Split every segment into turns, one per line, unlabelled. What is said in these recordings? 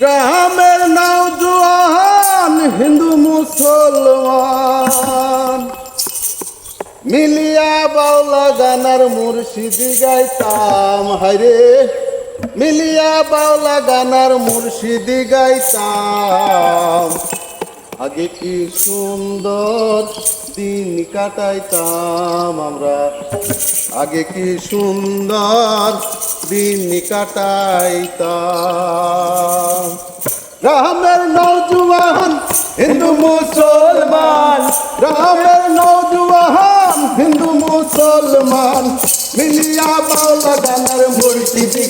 গ্রামের নওজোয়ান হিন্দু মুসলমান। মিলিয়া বাউলা গানার মুর্শিদি গাইতাম হরে মিলিয়া বাউলা গানার মুর্শিদি গাইতাম। আগে কি সুন্দর দিন কাটাইতাম আমরা? আগে কি সুন্দর দিন কাটাইতাম? গ্রামের নৌজুয়ান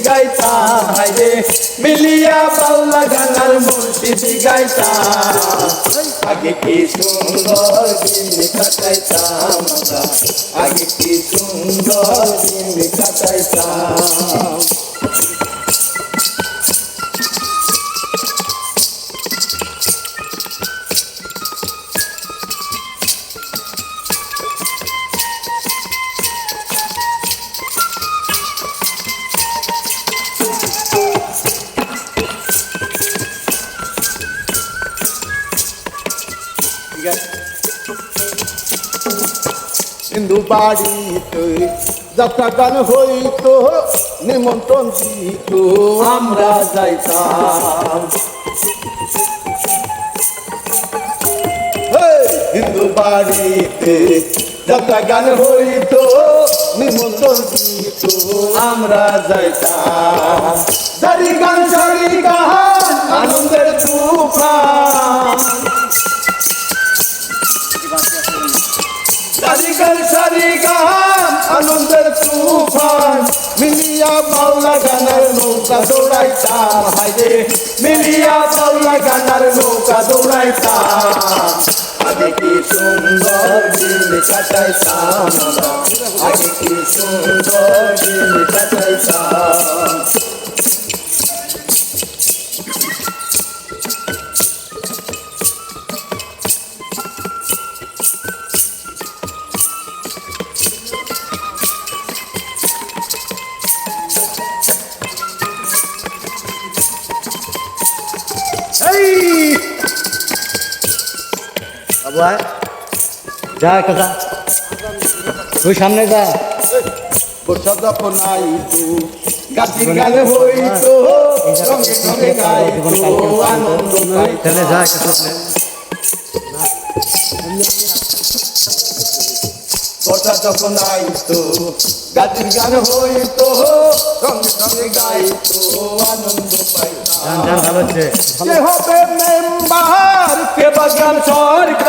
গাইতাম, হায়রে।
মিলিয়া পাল্লা গানার মুর্শিদি গাইতা আগে কি সুন্দর দিন কাটাইতাম আগে কি সুন্দর দিন কাটাইতাম?
হিন্দু বাড়িতে, যাত্রা গান হইতো, নিমন্ত্রণ দিত,
আমরা যাইতাম।
হিন্দু বাড়িতে যাত্রা গান হইতো, নিমন্ত্রণ দিত,
আমরা যাইতাম।
সারি গান সারিগান সারিগান আনন্দের তুফান। মিলিয়া বাউলা গানার নৌকা দৌড়াইতাম হাইরে
মিলিয়া বাউলা গানার নৌকা দৌড়াইতাম আগে কি সুন্দর দিন কাটাইতাম। আগে কি সুন্দর দিন কাটাইতাম
বাবু যা সামনে যা।
গাছি যখন গান হইতো রঙে রঙে গাইতো আনন্দ পাইতো। কে হবে মেম্বার
কে বাগান সরকার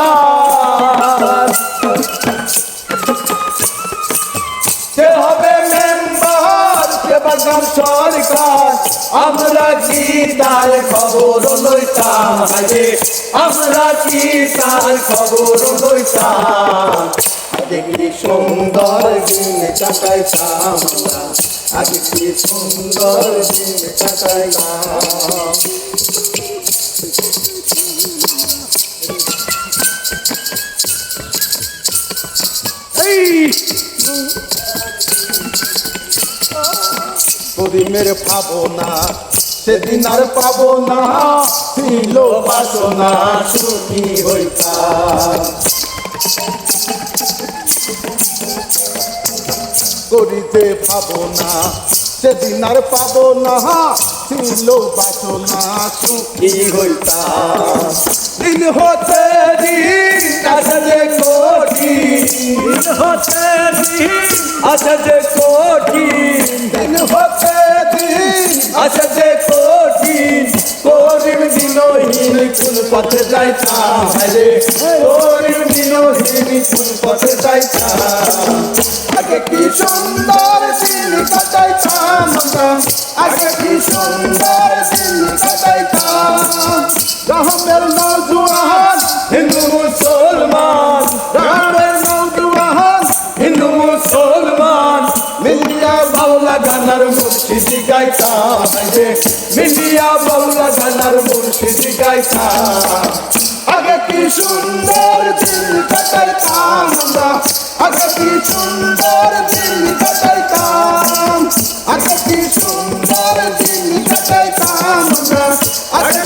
কে হবে মেম্বার কে বাগান সরকার, আমরা কি তার খবর লইতাম আমরা কি তার খবর লইতাম সুন্দর দিন আমরা। আগে কি সুন্দর দিন কাটাইতাম
করিমের পাবো না সেদিন আর পাবো না ছিল বাসনা,
সুখী হইতাম।
করিতে পাবো না, সেদিন আর পাবো না, ছিল না
কি হইতা
দিন হতে দিন
যে কোটি দিন হতে দিন যে কোটি
দিন
দিনহীন কোন পথে যাইতাম। রে করিম দিনহীন কোন পথে যাইতাম।
আগে কি সুন্দর দিন কাটাইতাম আগে কি সুন্দর দিন কাটাইতাম। রহমের নজওয়ান
হিন্দু মুসলমান।
রহমের নজওয়ান
হিন্দু মুসলমান। বাউলা গানার মুর্শিদি গাইতাম রে মিলিয়া বাউলা গানার মুর্শিদি গাইতাম
আগে কি সুন্দর দিন কাটাইতাম আমরা। আগে কি সুন্দর দিন কাটাইতাম। আগে কি সুন্দর দিন কাটাইতাম আমরা। আগে